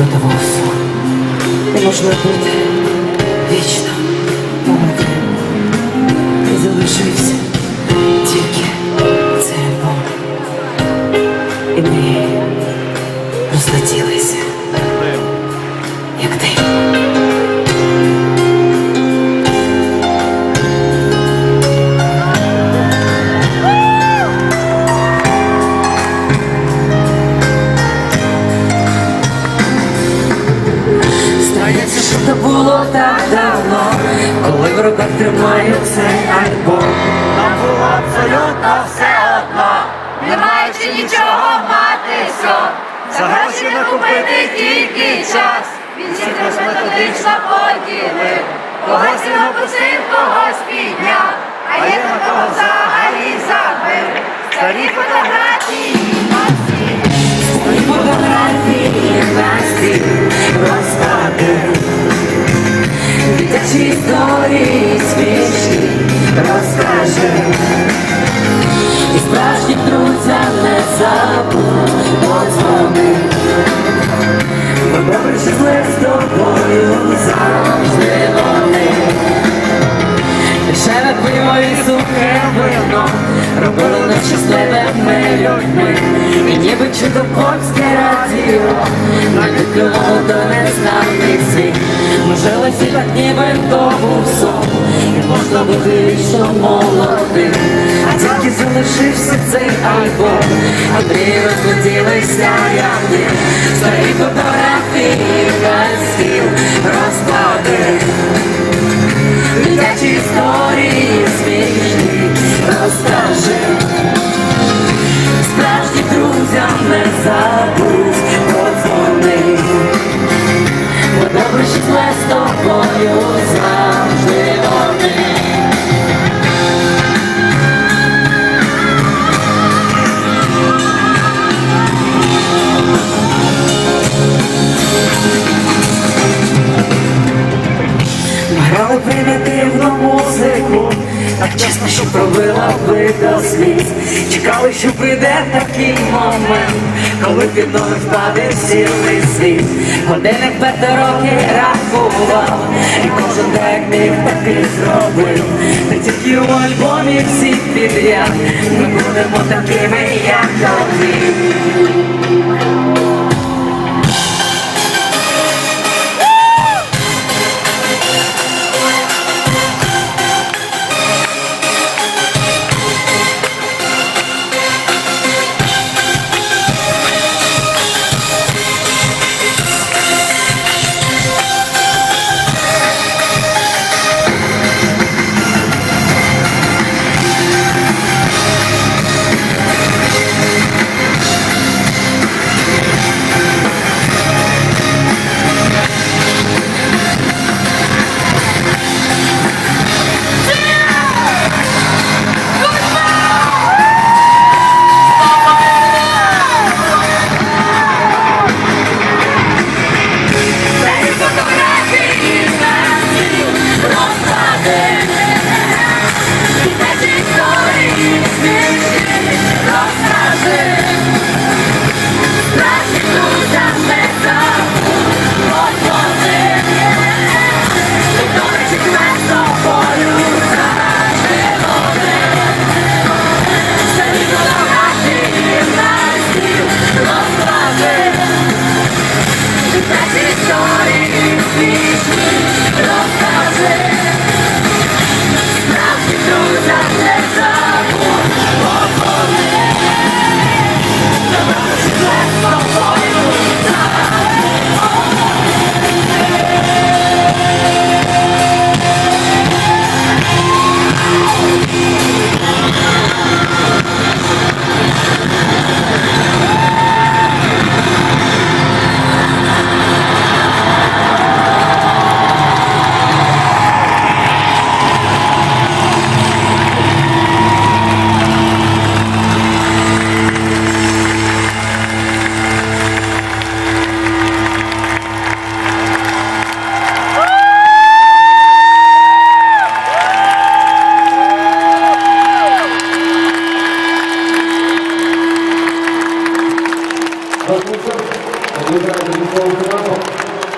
продавався. Не можна бути вічно молодим. І залишився то було так давно, коли в руках тримаю цей альбом. Нам було абсолютно все одно, Не маючи нічого мати все, за гроші не купити тільки час. він нас методично поділив. Когось він опустив, когось підняв, а є на кого взагалі забив. Старі фотографії носі. Твої фотографії на розклади. Дитячі історії смішні розкажи. І справжніх друзям не забудь подзвони. Бо добре, що з тобою завжди вони. Дешеве пиво і сухе вино робили нас щасливими людьми. І ніби чудо польське радіо намікнуло до цей альбом, а мрії розлетілися дим. Старі фотографії на стіл. Дитячі історії смішні розкажи грали примітивну музику, так чесно, що пробила би до сліз. Чекали, що прийде такий момент, коли під ноги впаде цілий світ. Годинник п'яти років рахував, і кожен дек міг так зробив. Не тільки у альбомі всі підряд, ми будемо такими, як тоді.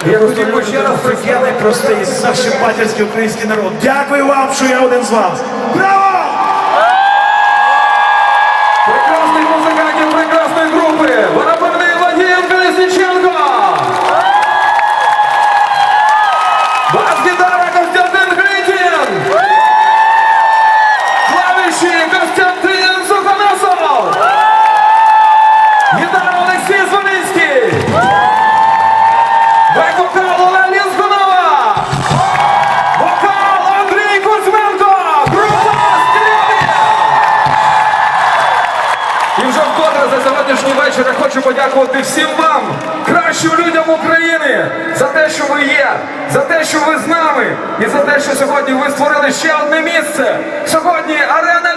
Я хотів би ще раз приділи просто із нашим батьківський український народ. Дякую вам, що я один з вас. Браво! Прекрасных музыкантов прекрасной группы! Барабанный Владимир Колесниченко! Сьогоднішній вечір я хочу подякувати всім вам, кращим людям України, за те, що ви є, за те, що ви з нами, і за те, що сьогодні ви створили ще одне місце. Сьогодні арена